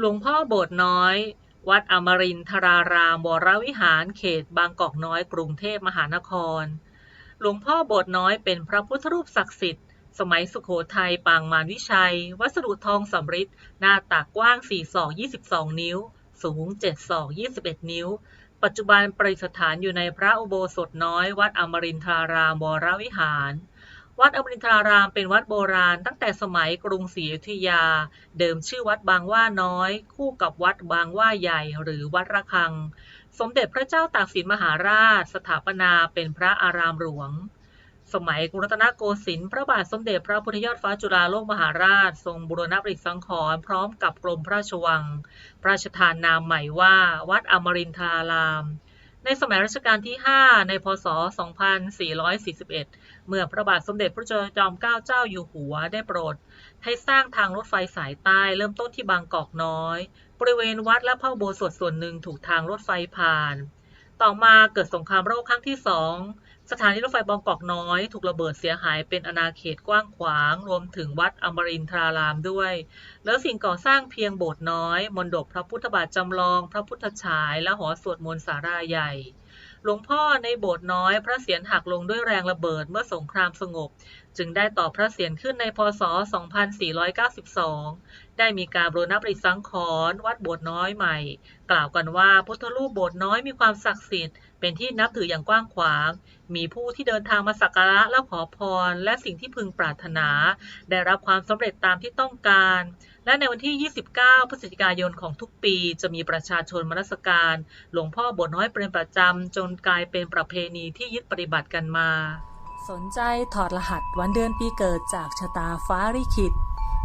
หลวงพ่อโบสน้อย วัดอมรินทรารามวรวิหารเขตบางกอกน้อยกรุงเทพมหานคร หลวงพ่อโบสถ์น้อยเป็นพระพุทธรูปศักดิ์สิทธิ์ สมัยสุขโขทัยปางมารวิชัย วัสดุทองสำริดหน้าตักกว้าง 4 ศอก 22 นิ้ว สูง 7 ศอก 21 นิ้ว ปัจจุบันประดิษฐานอยู่ในพระอุโบสถน้อย วัดอมรินทรารามวรวิหาร วัดอมรินทรารามเป็นวัดโบราณตั้งแต่สมัยกรุงศรีอยุธยา เดิมชื่อวัดบางว่าน้อย คู่กับวัดบางว่าใหญ่หรือวัดระฆัง สมเด็จพระเจ้าตากสินมหาราช สถาปนาเป็นพระอารามหลวง สมัยกรุงรัตนโกสินทร์พระบาทสมเด็จพระพุทธยอดฟ้าจุฬาโลกมหาราช ทรงบูรณะปฏิสังขรณ์พร้อมกับกรมพระราชวัง พระราชทานนามใหม่ว่า วัดอมรินทราราม ในสมัยรัชกาลที่ 5 ในพศ 2441 เมื่อพระบาทสมเด็จพระจอมเกล้าเจ้าอยู่หัวได้โปรด ให้สร้างทางรถไฟสายใต้เริ่มต้นที่บางกอกน้อย บริเวณวัดและพระโบสถส่วนหนึ่งถูกทางรถไฟผ่าน ต่อมาเกิดสงครามโลกครั้งที่สองสถานีรถไฟบางกอกน้อย ถูกระเบิดเสียหายเป็นอาณาเขตกว้างขวาง รวมถึงวัดอมรินทรารามด้วย แล้วสิ่งก่อสร้างเพียงโบสถ์น้อย มณฑปพระพุทธบาทจำลอง พระพุทธฉาย และหอสวดมนต์สาราใหญ่ หลวงพ่อในโบสถ์น้อย พระเศียรหักลงด้วยแรงระเบิดเมื่อสงครามสงบ จึงได้ต่อพระเศียรขึ้นในพศ 2492 ได้มีการบูรณปริสังขรณ์วัดโบสถ์น้อยใหม่ กล่าวกันว่าพุทธรูปโบสถ์น้อยมีความศักดิ์สิทธิ์เป็นที่นับถืออย่างกว้างขวางมีผู้ที่เดินทางมาสักการะและขอพร และสิ่งที่พึงปรารถนา ได้รับความสำเร็จตามที่ต้องการ และในวันที่ 29 พฤศจิกายนของทุกปี จะมีประชาชนมานมัสการ หลวงพ่อโบสถ์น้อยเป็นประจำ จนกลายเป็นประเพณีที่ยึดปฏิบัติกันมา สนใจถอดรหัสวันเดือนปีเกิดจากชะตาฟ้าลิขิต